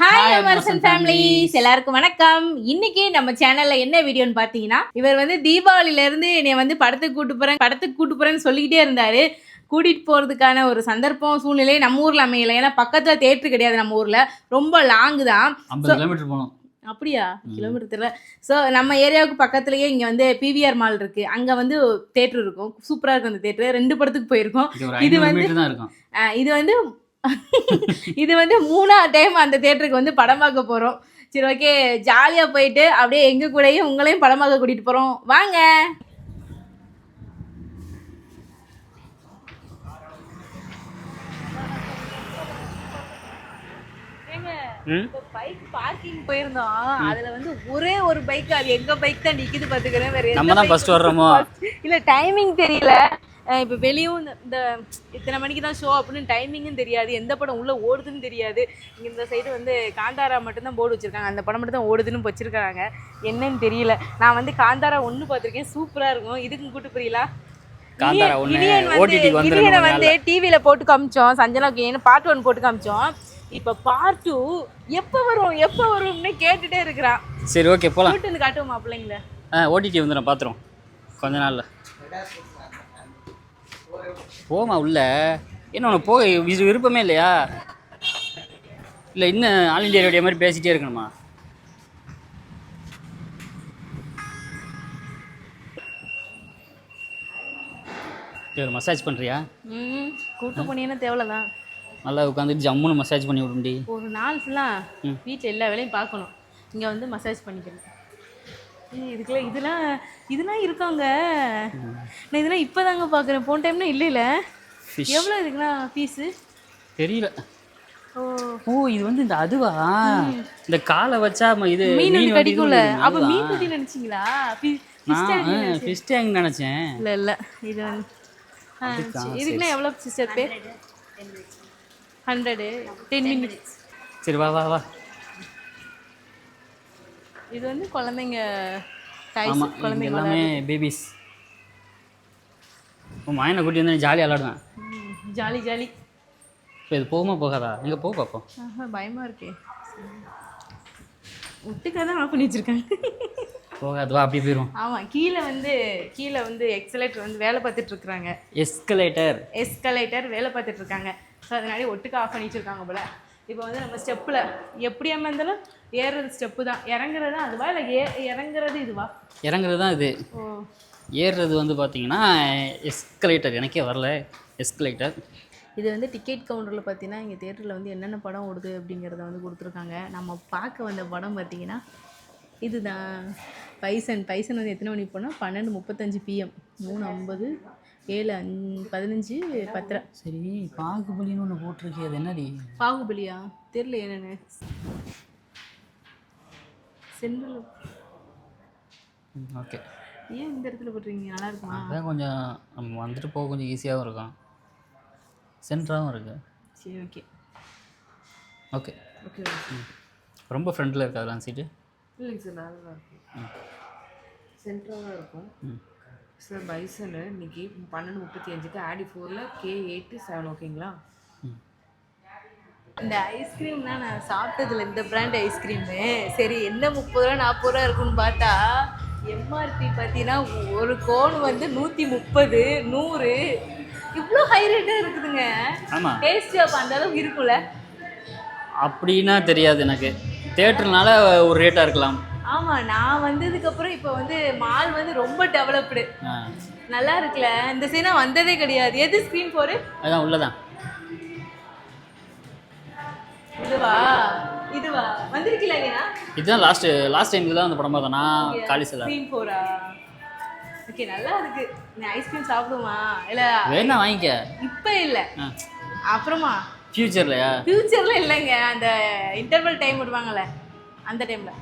Hi Emerson families எல்லாருக்கும் வணக்கம். இன்னைக்கு நம்ம சேனல்ல என்ன வீடியோன்னு பாத்தீங்கன்னா இவர் வந்து தீபாவளில இருந்து என்னை வந்து படத்துக்கு கூட்டு போறேன் படத்துக்கு கூட்டு போறேன்னு சொல்லிக்கிட்டே இருந்தாரு. கூட்டிட்டு போறதுக்கான ஒரு சந்தர்ப்பம் சூழ்நிலை நம்ம ஊர்ல அமையல. ஏன்னா பக்கத்துல தேட்டர் கிடையாது நம்ம ஊர்ல. ரொம்ப லாங் தான். கிலோமீட்டர் அப்படியா? கிலோமீட்டர் தெரியல. ஸோ நம்ம ஏரியாவுக்கு பக்கத்துலயே இங்க வந்து பிவிஆர் மால் இருக்கு. அங்க வந்து தேட்டர் இருக்கும். சூப்பரா இருக்கும் அந்த தேட்டர் ரெண்டு படத்துக்கு போயிருக்கோம். இது வந்து- இது வந்து இது வந்து மூணாவது டைம் அந்த தேட்டருக்கு வந்து படம் பார்க்க போகிறோம் சரி ஓகே ஜாலியாக போயிட்டு அப்படியே எங்கள் கூடயும் உங்களையும் படம் பார்க்க கூட்டிகிட்டு போகிறோம் வாங்க. பைக் பார்க்கிங் போயிருந்தோம். அதுல வந்து ஒரே ஒரு பைக் அது எங்க பைக் தான் நிக்குது பாத்துக்கிறேன். வேற நம்ம தான் ஃபர்ஸ்ட் வர்றோமோ? இல்ல டைமிங் தெரியல. இப்ப வெளியும் இந்த- இத்தனை மணிக்கு தான் ஷோ அப்படின்னு டைமிங்கும் தெரியாது. எந்த படம் உள்ள ஓடுதுன்னு தெரியாது. இங்க இந்த சைடு வந்து காந்தாரா மட்டும்தான் போர்டு வச்சிருக்காங்க. அந்த படம் மட்டும் தான் ஓடுதுன்னு வச்சிருக்காங்க. என்னன்னு தெரியல. நான் வந்து காந்தாரா ஒண்ணு பார்த்திருக்கேன். சூப்பரா இருக்கும். இதுக்கும் கூட்டு புரியல வந்து வந்து டிவியில போட்டு காமிச்சோம். சஞ்சனாக்கு ஏன்னு பார்ட் ஒன் போட்டு காமிச்சோம். இப்ப பார்ட் டூ எப்ப வரும்? எப்ப வரும்னு கேட்டுட்டே இருக்கிறான். சரி ஓகே கூட்டு வந்து காட்டுவோமா பிள்ளைங்கள? ஓடிடி வந்துடும் பார்த்துரும் கொஞ்ச நாளில். போமா உள்ள. என்ன உனக்கு போக இது விருப்பமே இல்லையா? இல்லை இன்னும் ஆல் இண்டியா ரேடியோ மாதிரி பேசிட்டே இருக்கணுமா? சரி ஒரு மசாஜ் பண்ணுறியா ம் கூட்டு போனீங்கன்னா தேவைதான் நல்லா உட்காந்துட்டு ஜம்முன்னு மசாஜ் பண்ணி விடுண்டி ஒரு நாள் ஃபுல்லா ம். வீட்டில் எல்லா வேலையும் பார்க்கணும். இங்க வந்து மசாஜ் பண்ணிக்கணும் இதுக்குள்ள இதெல்லாம் இதெல்லாம் இருக்காங்க. நான் இதெல்லாம் இப்போதாங்க பார்க்குறேன். போன டைம்னா இல்லைல்ல எவ்வளோ இதுக்குண்ணா ஃபீஸு தெரியல. ஓ. ஓ இது வந்து இந்த அதுவா? இந்த காலை வச்சா இது மீன் கடிக்கும்ல. அப்போ? மீன் தொட்டி நினச்சிங்களா? நான் ஃபிஷ் டேங்க் நினைச்சேன். இல்லை இல்லை. இது வந்து ஆ, அதுக்கா, சரி. இதுக்குன்னா எவ்வளோ sister pay hundred ten minutes சரி வா வா வா. இது வந்து குழந்தைங்க டைஸ் குழந்தைங்க எல்லாமே பேபிஸ் உன் மாயனை கூட்டி வந்து ஜாலியாக விளாடுவேன். Jolly jolly. இப்போ இது போகுமா போகாதா? எங்கே போக பார்ப்போம் ஆஹா, பயமா இருக்கே. ஒட்டுக்காக தான் ஆஃப் பண்ணி வச்சிருக்காங்க போகாது வா அப்படி போயிடும் ஆமா கீழே வந்து கீழே வந்து எக்ஸலேட்டர் வந்து வேலை பார்த்துட்டு இருக்காங்க எஸ்கலேட்டர் எஸ்கலேட்டர் வேலை பார்த்துட்டு இருக்காங்க. ஸோ அதனால ஒட்டுக்கா ஆஃப் பண்ணி வச்சிருக்காங்க போல. இப்போ வந்து நம்ம ஸ்டெப்பில் எப்படியாம இருந்தாலும் ஏறுறது ஸ்டெப்பு தான். இறங்குறது அதுவா? இல்லை ஏ இறங்குறது இதுவா? இறங்குறது தான் இது. ஓ. ஏறுறது வந்து பார்த்தீங்கன்னா எஸ்கலேட்டர் எனக்கே வரல. எஸ்கலேட்டர் இது வந்து டிக்கெட் கவுண்டரில் பார்த்தீங்கன்னா இங்கே தேட்டரில் வந்து என்னென்ன படம் ஓடுது அப்படிங்கிறத வந்து கொடுத்துருக்காங்க. நம்ம பார்க்க வந்த படம் பார்த்தீங்கன்னா இதுதான். பைசன் பைசன் வந்து எத்தனை மணிக்கு போனால் பன்னெண்டு முப்பத்தஞ்சு பிஎம் மூணு ஐம்பது ஏழு அஞ் பதினஞ்சு பத்தரை. சரி பாகுபலின்னு ஒன்று போட்டிருக்கே அது என்னடி? பாகுபலியா? தெரியல என்னென்னு. Central okay. ஏன் இந்த இடத்துல போட்டுருக்கீங்க? நல்லா இருக்குமா? அதான் கொஞ்சம் நம்ம வந்துட்டு போக கொஞ்சம் ஈஸியாகவும் இருக்கும் சென்டராகவும் இருக்கு. சரி ஓகே. ஓகே. ஓகே ரொம்ப ஃப்ரண்ட்டில் இருக்காதுலாம் சீட்டு இல்லைங்க சார் நல்லா இருக்கும் சென்ட்ராக தான் இருக்கும். ம். சார் பைசனு இன்னைக்கு பன்னெண்டு முப்பத்தி அஞ்சுக்கு ஆடி ஃபோரில் கே எயிட்டு செவன் ஓகேங்களா இந்த ஐஸ்கிரீம் தான் நான் சாப்பிட்டதுல இந்த பிராண்ட் ஐஸ்கிரீமு சரி என்ன முப்பது ரூபா நாற்பது ரூபா இருக்குன்னு பார்த்தா எம்ஆர்பி பார்த்தீங்கன்னா ஒரு கோன் வந்து நூற்றி முப்பது நூறு. இவ்வளோ ஹை ரேட்டாக இருக்குதுங்க. ஆமாம் டேஸ்ட் அப்போ அந்த அளவுக்கு இருக்கும்ல. அப்படின்னா தெரியாது எனக்கு. தேட்டர்னால ஒரு ரேட்டாக இருக்கலாம். ஆமாம் நான் வந்ததுக்கப்புறம் இப்போ வந்து மால் வந்து ரொம்ப டெவலப்டு நல்லா இருக்குல்ல. இந்த சீனா வந்ததே கிடையாது. எது ஸ்க்ரீன் போரு அதான் உள்ளதான். இதுவா? இதுவா? வந்திருக்கீங்களா இதுதான் லாஸ்ட் லாஸ்ட் டைம் தான் அந்த படம் பார்த்தேன் நான் காலேஜில் ஸ்க்ரீன் போரா ஓகே நல்லா இருக்கு. நீ ஐஸ்கிரீம் சாப்பிடுமா? இல்ல வேணா வாங்கிக்க. இப்ப இல்ல. அப்புறமா? ஃப்யூச்சர்லையா ஃபியூச்சர்ல இல்லைங்க. அந்த இன்டர்வல் டைம் விடுவாங்கல்ல. அந்த டைம்ல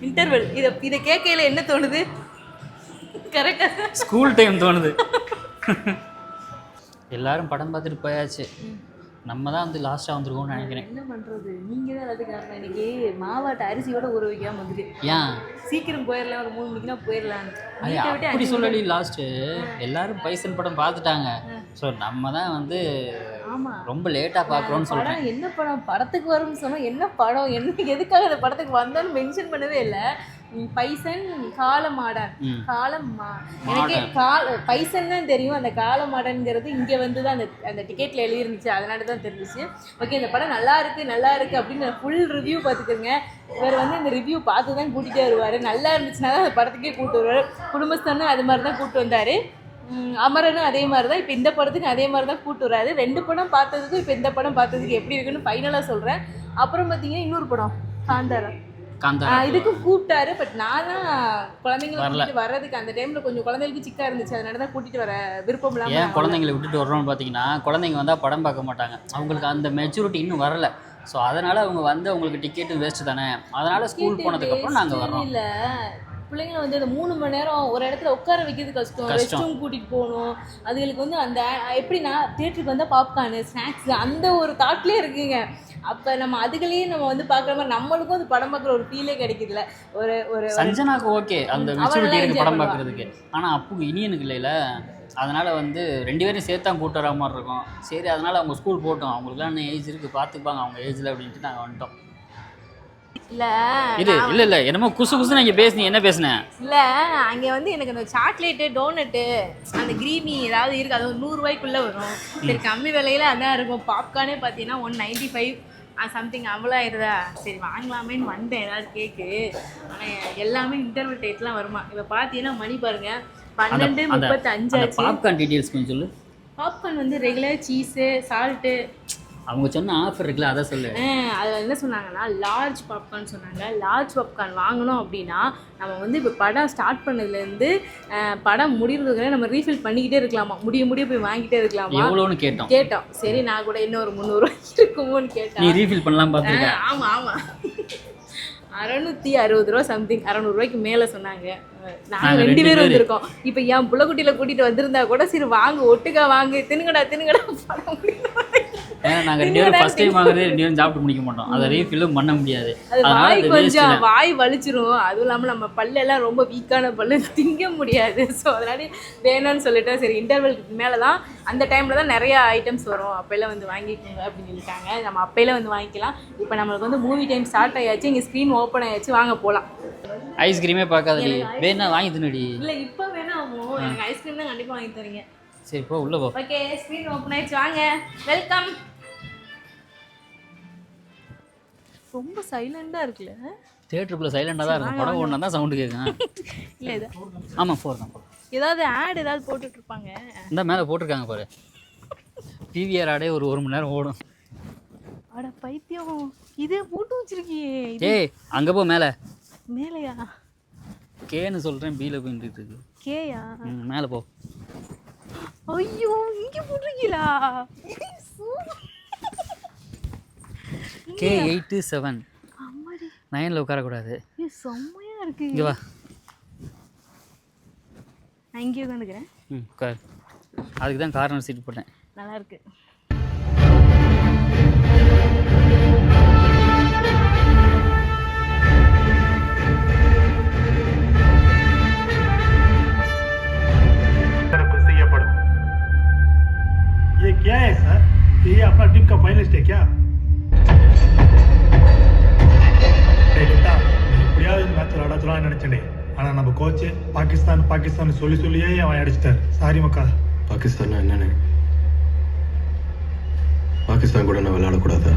இன்டர்வல் இத இத கேட்கையில என்ன தோணுது? கரெக்டா ஸ்கூல் டைம் தோணுது. எல்லாரும் படம் பார்த்துட்டு போயாச்சு. நம்ம தான் வந்து லாஸ்ட்டாக வந்திருக்கோம்னு நினைக்கிறேன். என்ன பண்றது? நீங்க தான் எல்லாத்துக்கும் காரணம். இன்னைக்கு மாவாட்ட அரிசியோட ஊற வைக்காம வந்துட்டு. ஏன்? சீக்கிரம் போயிடலாம் ஒரு மூணு மணிக்குனா போயிடலாம் அப்படி சொல்லடி லாஸ்ட்டு எல்லாரும் பைசன் படம் பார்த்துட்டாங்க. ஸோ நம்ம தான் வந்து ரொம்ப லேட்டாக பார்க்குறோன்னு சொல்கிறேன் என்ன படம்? படத்துக்கு வரும்னு சொன்னா என்ன படம்? என்ன எதுக்காக அந்த படத்துக்கு வந்தோன்னு மென்ஷன் பண்ணவே இல்லை. பைசன் காலமாடன் ம். காலம்மா எனக்கே கால பைசன் தான் தெரியும். அந்த காலமாடன்ங்கிறது இங்கே வந்து தான் அந்த அந்த டிக்கெட்டில் எழுதிருந்துச்சு. அதனால தான் தெரிஞ்சிச்சு. ஓகே இந்த படம் நல்லா இருக்கு நல்லா இருக்கு அப்படின்னு ஃபுல் ரிவ்யூ பார்த்துக்கோங்க. இவர் வந்து இந்த ரிவ்யூ பார்த்து தான் கூட்டிகிட்டே வருவார். நல்லா இருந்துச்சுன்னா தான் அந்த படத்துக்கே கூப்பிட்டு வருவார். குடும்பஸ்தனும் அது மாதிரி தான் கூப்பிட்டு வந்தார். அமரனும் அதே மாதிரி தான் இப்போ இந்த படத்துக்கு அதே மாதிரி தான் கூப்பிட்டு வராரு. ரெண்டு படம் பார்த்ததுக்கும் இப்போ இந்த படம் பார்த்ததுக்கு எப்படி இருக்குன்னு ஃபைனலாக சொல்கிறேன் அப்புறம் பார்த்தீங்கன்னா இன்னொரு படம் காந்தாரா. காந்தா ஆஹ் இதுக்கும் கூப்பிட்டாரு பட் நான் தான் குழந்தைங்களை. கூட்டிட்டு வர்றதுக்கு அந்த டைம்ல கொஞ்சம் குழந்தைகளுக்கு சிக்கா இருந்துச்சு. அதனால தான் கூட்டிட்டு வர விருப்பம் இல்லாம ஏன் குழந்தைங்களை விட்டுட்டு வர்றோம்னு பார்த்தீங்கன்னா குழந்தைங்க வந்தால் படம் பார்க்க மாட்டாங்க. அவங்களுக்கு அந்த மெச்சூரிட்டி இன்னும் வரல. ஸோ அதனால் அவங்க வந்து அவங்களுக்கு டிக்கெட்டும் வேஸ்ட்டு தானே. அதனால் ஸ்கூல் போனதுக்கப்புறம் நாங்கள் வர்றோம். இல்ல. பிள்ளைங்களை வந்து அந்த மூணு மணி நேரம் ஒரு இடத்துல உட்கார வைக்கிறது கஷ்டம். ரெஸ்ட் ரூம் கூட்டிட்டு போகணும். அதுகளுக்கு வந்து அந்த எப்படின்னா தியேட்டருக்கு வந்தால் பாப்கார்னு ஸ்நாக்ஸ் அந்த ஒரு தாட்லேயே இருக்குங்க. அப்போ நம்ம அதுகளையே நம்ம வந்து பார்க்குற மாதிரி நம்மளுக்கும் அந்த படம் பார்க்குற ஒரு ஃபீலே கிடைக்குதுல்ல ஒரு ஒரு சஞ்சனாக்கு ஓகே அந்த படம். பார்க்குறதுக்கு. ஆனால் அப்புக்கு இனியனுக்கு இல்லைல்ல அதனால் வந்து ரெண்டு பேரும் சேர்த்து கூட்டு வர மாதிரி இருக்கும். சரி அதனால் அவங்க ஸ்கூல் போட்டோம். அவங்களுக்குலாம் இன்னும் ஏஜ் இருக்குது பார்த்துப்பாங்க. அவங்க ஏஜில் அப்படின்ட்டு நாங்கள் வந்துட்டோம். இது இல்லை இல்லை. என்னமோ குசு குசுன்னு இங்கே பேசுனீங்க என்ன பேசுனேன் இல்ல அங்க வந்து எனக்கு அந்த சாக்லேட்டு டோனட்டு அந்த கிரீமி ஏதாவது இருக்கு அது ஒரு நூறுரூவாய்க்குள்ள வரும். சரி கம்மி விலையில அதான் இருக்கும். பாப்கார்னே பார்த்தீங்கன்னா ஒன் நைன்டி ஃபைவ் சம்திங் அவ்வளோ ஆயிருதா சரி வாங்கலாமேன்னு வந்தேன் ஏதாவது கேக்கு ஆனால் எல்லாமே இன்டர்வல் டேட்லாம் வருமா? இப்போ பார்த்தீங்கன்னா மணி பாருங்க பன்னெண்டு அந்த முப்பத்தஞ்சு அந்த ஆச்சு. பாப்கார்ன் டீட்டெயில்ஸ் கொஞ்சம் சொல்லு. பாப்கார்ன் வந்து ரெகுலர் சீஸு சால்ட்டு அவங்க சொன்ன ஆஃபர் இருக்குல்ல அதை சொல்லு. அதில் என்ன சொன்னாங்கன்னா லார்ஜ் பாப்கார்ன் சொன்னாங்க. லார்ஜ் பாப்கார்ன் வாங்கணும் அப்படின்னா நம்ம வந்து இப்போ படம் ஸ்டார்ட் பண்ணதுலேருந்து படம் முடிகிறதுக்கு நம்ம ரீஃபில் பண்ணிக்கிட்டே இருக்கலாமா? முடிய முடிய போய் வாங்கிட்டே இருக்கலாமா? எவ்வளோன்னு கேட்டோம். கேட்டோம். சரி நான் கூட இன்னும் ஒரு முந்நூறுவா இருக்குமோன்னு நீ கேட்டேன் ரீஃபில் பண்ணலாம் பார்த்துருக்க அஹ், ஆமா ஆமா. அறநூத்தி அறுபது ரூபா சம்திங் அறநூறுவாய்க்கு மேலே சொன்னாங்க. நாங்கள் நாங்க ரெண்டு பேரும் பேரு. வந்திருக்கோம். இப்போ என் புள்ளக்குட்டியில் கூட்டிட்டு வந்திருந்தா கூட சரி வாங்க ஒட்டுக்கா வாங்க. தின்னுங்கடா தின்னுங்கடா படம். ஏன்னா நாங்கள் ரெண்டு பேரும் ஃபஸ்ட் டைம் வாங்குறது ரெண்டு பேரும் சாப்பிட்டு முடிக்க மாட்டோம். அதை ரீஃபில்லும் பண்ண முடியாது. வாய் கொஞ்சம் வாய் வலிச்சிரும். அதுவும் இல்லாமல் நம்ம பல்லெல்லாம் ரொம்ப வீக்கான பல்லு திங்க முடியாது. ஸோ அதனால வேணும்னு சொல்லிட்டேன் சரி இன்டர்வெலுக்கு மேலே தான் அந்த டைமில் தான் நிறைய ஐட்டம்ஸ் வரும். அப்போல்லாம் வந்து வாங்கிக்கோங்க அப்படின்னு சொல்லிட்டாங்க. நம்ம அப்போல வந்து வாங்கிக்கலாம். இப்போ நம்மளுக்கு வந்து மூவி டைம் ஸ்டார்ட் ஆயாச்சு. இங்கே ஸ்க்ரீன் ஓப்பன் ஆயாச்சு. வாங்க போகலாம் ஐஸ்கிரீமே பார்க்காதடி. வேணா வாங்கி தின்னுடி. இல்லை இப்போ வேணாமோ எனக்கு ஐஸ்கிரீம் தான் கண்டிப்பாக வாங்கி தரீங்க சரி போ உள்ள போ. ஓகே ஸ்க்ரீன் ஓப்பன் ஆயிடுச்சு. வாங்க. வெல்கம் ரொம்ப சைலண்டாக இருக்குல்ல? தேட்டருக்குள்ள சைலண்டாக தான் இருக்கும் படம் ஒன்றா தான் சவுண்டு கேட்கும். இல்லை இது ஆமாம் ஃபோர் தான். ஏதாவது ஆட் ஏதாவது போட்டுட்டு இருப்பாங்க இந்த மேலே போட்டிருக்காங்க பாரு. பிவிஆர் ஆடே ஒரு ஒரு மணி நேரம் ஓடும். அட பைத்தியம். இதே போட்டு வச்சிருக்கியே. ஏய் அங்கே போ மேலே. மேலையா? கேன்னு சொல்கிறேன் பியில் போயிட்டு இருக்கு. கேயா ம் மேலே போ. ஐயோ இங்க போட்டிருக்கீங்களா? கே எயிட்டு செவன் அம்மாடி நைனில் உட்காரக்கூடாது இது செம்மையா இருக்கு இங்கே வா நான் இங்கே உட்காந்துக்கிறேன் ம் உட்கார் அதுக்கு தான் கார்னர் சீட் போட்டேன் நல்லா இருக்கு तरफ से ये पढ़ो ये क्या है सर ये अपना टीम का फाइनलिस्ट है क्या விளையாடலாம் நினைச்சேன் ஆனா நம்ம கோச் பாகிஸ்தான் பாகிஸ்தான் சொல்லி சொல்லியே அவன் அடிச்சிட்டார். சாரி மக்கா. பாகிஸ்தான்னா என்னன்னு? பாகிஸ்தான் கூட நான் விளையாடக்கூடாதா?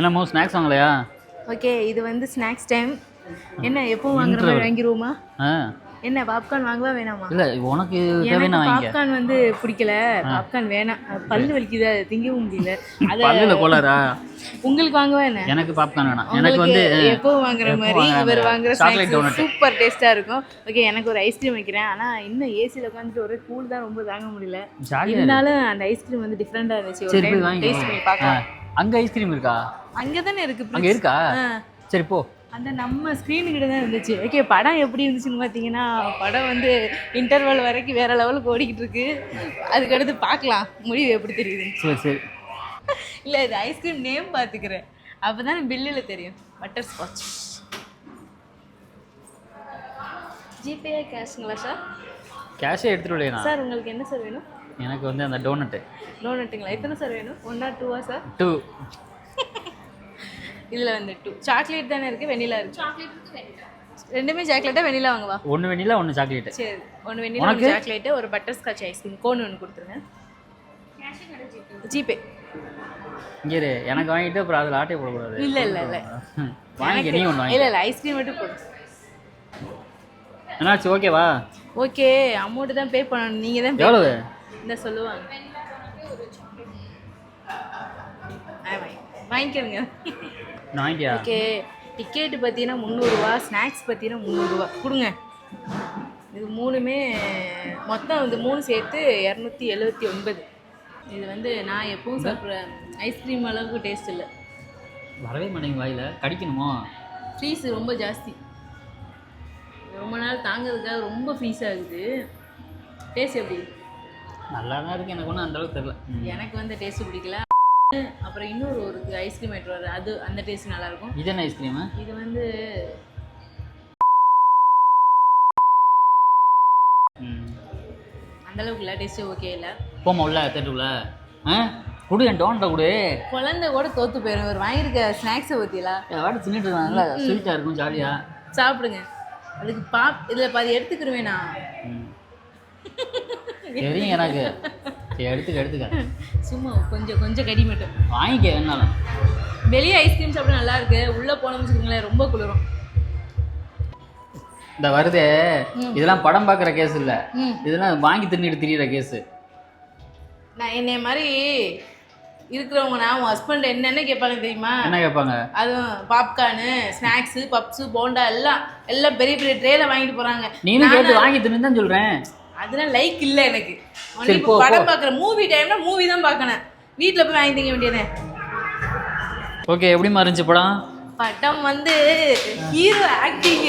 என்னமோ ஸ்நாக்ஸ் வாங்கலையா? ஓகே இது வந்து ஸ்நாக்ஸ் டைம் என்ன எப்போ வாங்குற மாதிரி வாங்கிடுவோமா என்ன பாப்கார்ன் வாங்கவா வேணாமா? இல்லை உனக்கு தேவையான பாப்கார்ன் வந்து பிடிக்கல. பாப்கார்ன் வேணாம். பல்லு வலிக்குது அதை திங்கவும் முடியல. அதை பல்லில் கோளாரா உங்களுக்கு வாங்கவா என்ன? எனக்கு பாப்கார்ன் வேணாம். எனக்கு வந்து எப்போ வாங்குற மாதிரி இவர். வாங்குற chocolate donut. சூப்பர் டேஸ்டா இருக்கும். ஓகே எனக்கு ஒரு ஐஸ்கிரீம் வைக்கிறேன். ஆனா இன்னும் ஏசியில் உட்காந்துட்டு ஒரே கூல் தான் ரொம்ப தாங்க முடியல. இருந்தாலும் அந்த ஐஸ்கிரீம் வந்து டிஃப்ரெண்டா இருந்துச்சு. ஒரு டைம் டேஸ்ட் பண்ணி பார்க்கலாம். அங்கே ஐஸ்கிரீம் இருக்கா? அங்க தானே இருக்கு அங்கே இருக்கா. சரி போ. அந்த நம்ம ஸ்க்ரீனுக்கிட்ட தான் இருந்துச்சு. ஓகே படம் எப்படி இருந்துச்சுன்னு பார்த்தீங்கன்னா படம் வந்து இன்டர்வல் வரைக்கும் வேற லெவலுக்கு ஓடிக்கிட்டு இருக்கு. அதுக்கடுத்து பார்க்கலாம் முடிவு எப்படி தெரியுது? சரி சரி. இல்லை இது ஐஸ்கிரீம் நேம் பார்த்துக்கிறேன் அப்போ தானே பில்லில் தெரியும். பட்டர் ஸ்காட்ச் ஜிபே கேஷுங்களா சார் கேஷே எடுத்துகிட்டு சார் உங்களுக்கு என்ன சார் வேணும்? எனக்கு வந்து அந்த டோனட்டு டோனட்டுங்களா எத்தனை சார் வேணும்? ஒன் ஆர் டூவா சார் டூ இதில் வந்து டூ சாக்லேட் தானே இருக்குது வெனிலா இருக்கு. ரெண்டுமே சாக்லேட்டா வெனிலா வாங்கவா? ஒன்று வெண்ணிலா ஒன்று சாக்லேட்டு சரி. ஒன்று வெண்ணிலா ஒன்று சாக்லேட்டு ஒரு பட்டர் ஸ்காட்ச் ஐஸ்கிரீம் கோன் ஒன்று கொடுத்துருங்க. ஜிபே. இங்கே இரு, எனக்கு வாங்கிட்டு அப்புறம் அதில் ஆட்டை போடக்கூடாது. இல்லை இல்லை இல்லை. வாங்கிக்க நீ ஒன்று வாங்கி இல்லை இல்லை ஐஸ்கிரீம் மட்டும் போடு. என்னாச்சு? ஓகேவா ஓகே அமௌண்ட் தான் பே பண்ணணும். நீங்கள் தான் எவ்வளவு? இந்த சொல்லுவாங்க. வாங்கிக்கிறேங்க ஓகே டிக்கெட்டு பார்த்தீங்கன்னா முந்நூறுரூவா ஸ்நாக்ஸ் பார்த்தீங்கன்னா முந்நூறுரூவா கொடுங்க. இது மூணுமே மொத்தம் இந்த மூணு சேர்த்து இரநூத்தி எழுபத்தி ஒன்பது. இது வந்து நான் எப்பவும் சாப்பிட்ற ஐஸ்கிரீம் அளவுக்கு டேஸ்ட் இல்லை. வரவே மாட்டேங்க வாயில. கடிக்கணுமோ? ஃபீஸ் ரொம்ப ஜாஸ்தி. ரொம்ப நாள் தாங்கிறதுக்காக ரொம்ப ஃபீஸ் ஆகுது. டேஸ்ட் எப்படி? நல்லா தான் இருக்கு. எனக்கு ஒன்றும் அந்தளவுக்கு தெரில எனக்கு வந்து டேஸ்ட் பிடிக்கல. அப்புறம் இன்னொரு ஒரு ஐஸ்கிரீம் எடுத்து வர்றது. அது அந்த டேஸ்ட் நல்லா இருக்கும் இது என்ன ஐஸ்கிரீமு இது வந்து அந்த அளவுக்கு இல்லை. டேஸ்ட் ஓகே இல்லை. போமா உள்ள தேட்டுக்குள்ள ஆ? கொடு என் டோன்ட்ட கொடு. குழந்தை கூட தோத்து போயிடும் ஒரு வாங்கியிருக்க ஸ்நாக்ஸை பற்றிலா வாட்டி தின்னுட்டு இருக்காங்க நல்லா ஸ்வீட்டாக இருக்கும் ஜாலியாக சாப்பிடுங்க. அதுக்கு பாப் இதில் பாதி ம். தெரியும் எனக்கு. சரி எடுத்துக்க எடுத்துக்க. சும்மா கொஞ்சம் கொஞ்சம் கடி மட்டும். வாங்கிக்க வேணாலும் வெளியே ஐஸ்கிரீம் சாப்பிட நல்லா இருக்கு. உள்ளே போனோம்னு வச்சுக்கோங்களேன் ரொம்ப குளிரும். இந்த வருதே இதெல்லாம் படம் பார்க்குற கேஸ் இல்லை. இதெல்லாம் வாங்கி தின்னுட்டு திரியிற கேஸு நான் என்னைய மாதிரி இருக்கிறவங்க நான் உன் ஹஸ்பண்ட் என்னென்ன கேட்பாங்க தெரியுமா? என்ன கேட்பாங்க? அதுவும் பாப்கார்னு ஸ்நாக்ஸு பப்ஸு போண்டா எல்லாம் எல்லாம் பெரிய பெரிய ட்ரேல வாங்கிட்டு போறாங்க. நீனும் கேட்டு வாங்கி தின்னு தான் சொல்கிறேன் அதெல்லாம் லைக் இல்லை எனக்கு. இப்போ படம். பார்க்குற மூவி டைம்னா மூவி தான் பார்க்கணும். வீட்டில் போய் வாங்கி திங்க வேண்டியதே ஓகே எப்படிமா இருந்துச்சு படம்? படம் வந்து ஹீரோ ஆக்டிங்.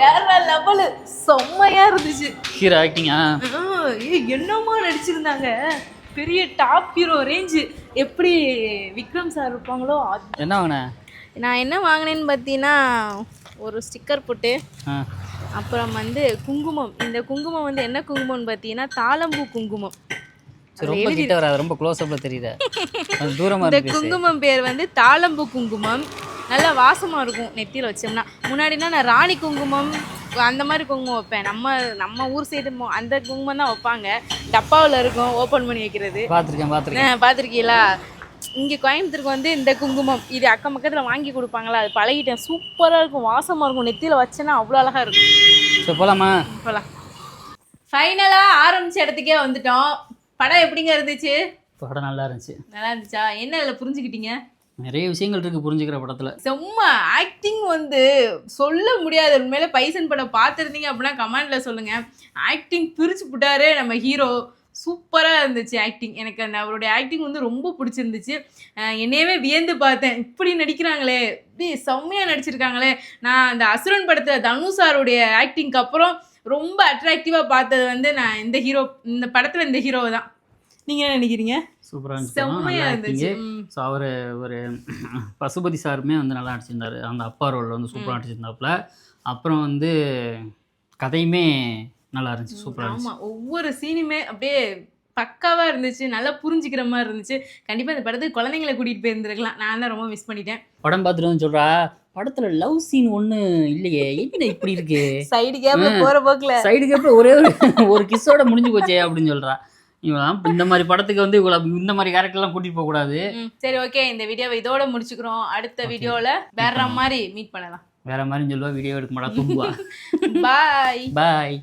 வேற லெவலு செம்மையா இருந்துச்சு. ஹீரோ ஆக்டிங்கா என்னமா நடிச்சிருந்தாங்க? பெரிய டாப் ஹீரோ ரேஞ்சு எப்படி விக்ரம் சார் இருப்பாங்களோ என்ன வாங்கின? நான் என்ன வாங்கினேன்னு பார்த்தீங்கன்னா ஒரு ஸ்டிக்கர் போட்டு அப்புறம் வந்து குங்குமம். இந்த குங்குமம் வந்து என்ன குங்குமம்னு பார்த்தீங்கன்னா தாளம்பூ குங்குமம். ரொம்ப கிட்ட வராது ரொம்ப க்ளோஸ் அப்ல தெரியுது. தூரமா இந்த குங்குமம் பேர் வந்து தாளம்பூ குங்குமம். நல்லா வாசமாக இருக்கும் நெத்தியில் வச்சோம்னா. முன்னாடினா நான் ராணி குங்குமம் அந்த மாதிரி குங்குமம் வைப்பேன். நம்ம நம்ம ஊர் சைடு அந்த குங்குமம் தான் வைப்பாங்க. டப்பாவில் இருக்கும் ஓப்பன் பண்ணி வைக்கிறது. பார்த்துருக்கேன் பார்த்துருக்கேன். பார்த்துருக்கீங்களா? இங்கே கோயம்புத்தூருக்கு வந்து இந்த குங்குமம் இது அக்கம் பக்கத்தில் வாங்கி கொடுப்பாங்களா? அது பழகிட்டேன். சூப்பராக இருக்கும். வாசமாக இருக்கும். நெத்தியில் வச்சேன்னா அவ்வளோ அழகாக இருக்கும். சரி போலாமா? போகலாம் ஃபைனலாக ஆரம்பிச்ச இடத்துக்கே வந்துட்டோம். படம் எப்படிங்க இருந்துச்சு? படம் நல்லா இருந்துச்சு. நல்லா இருந்துச்சா? என்ன அதில் புரிஞ்சுக்கிட்டீங்க? நிறைய விஷயங்கள் இருக்கு புரிஞ்சுக்கிற படத்துல. சும்மா ஆக்டிங் வந்து சொல்ல முடியாது. உண்மையில பைசன் படம் பார்த்துருந்தீங்க அப்படின்னா கமெண்ட்ல சொல்லுங்க. ஆக்டிங் பிரிச்சு புட்டாரு நம்ம ஹீரோ சூப்பராக இருந்துச்சு ஆக்டிங் எனக்கு அந்த அவருடைய ஆக்டிங் வந்து ரொம்ப பிடிச்சிருந்துச்சு. என்னையவே வியந்து பார்த்தேன். இப்படி நடிக்கிறாங்களே இப்படி செம்மையாக நடிச்சிருக்காங்களே. நான் அந்த அசுரன் படத்தில் தனுஷ் சாருடைய ஆக்டிங்க்கு அப்புறம் ரொம்ப அட்ராக்டிவாக பார்த்தது வந்து நான் இந்த ஹீரோ இந்த படத்தில் இந்த ஹீரோவை தான். நீங்கள் என்ன நினைக்கிறீங்க? சூப்பராக இருந்துச்சு படம். செம்மையா நல்லா இருந்துச்சு. ஸோ அவர் ஒரு பசுபதி சாருமே வந்து நல்லா நடிச்சிருந்தாரு. அந்த அப்பா ரோல் வந்து சூப்பராக நடிச்சிருந்தாப்புல. அப்புறம் வந்து கதையுமே நல்லா இருந்துச்சு சூப்பராக இருந்துச்சு. ஆமா ஒவ்வொரு சீனுமே அப்படியே பக்காவா இருந்துச்சு நல்லா புரிஞ்சுக்கிற மாதிரி இருந்துச்சு. கண்டிப்பா இந்த படத்துக்கு குழந்தைங்களை கூட்டிட்டு போயிருந்திருக்கலாம். நான் தான் ரொம்ப மிஸ் பண்ணிட்டேன். படம் பார்த்துட்டு வந்து சொல்றா படத்துல லவ் சீன் ஒண்ணு இல்லையே என்ன இப்படி இருக்கு? சைடு கேப்ல ம். போற போக்குல. சைடுக்கு அப்புறம் ஒரே ஒரு ஒரு கிஸ்ஸோட முடிஞ்சு போச்சே அப்படின்னு சொல்றா. இவன் இந்த மாதிரி படத்துக்கு வந்து இவ்வளோ இந்த மாதிரி கேரக்டர்லாம் கூட்டிட்டு போக கூடாது. சரி ஓகே இந்த வீடியோவை இதோட முடிச்சுக்கிறோம். அடுத்த வீடியோல வேற மாதிரி மீட் பண்ணலாம். வேற மாதிரி சொல்லுவா வீடியோ எடுக்க மாட்டா தூங்குவா. பாய் பாய்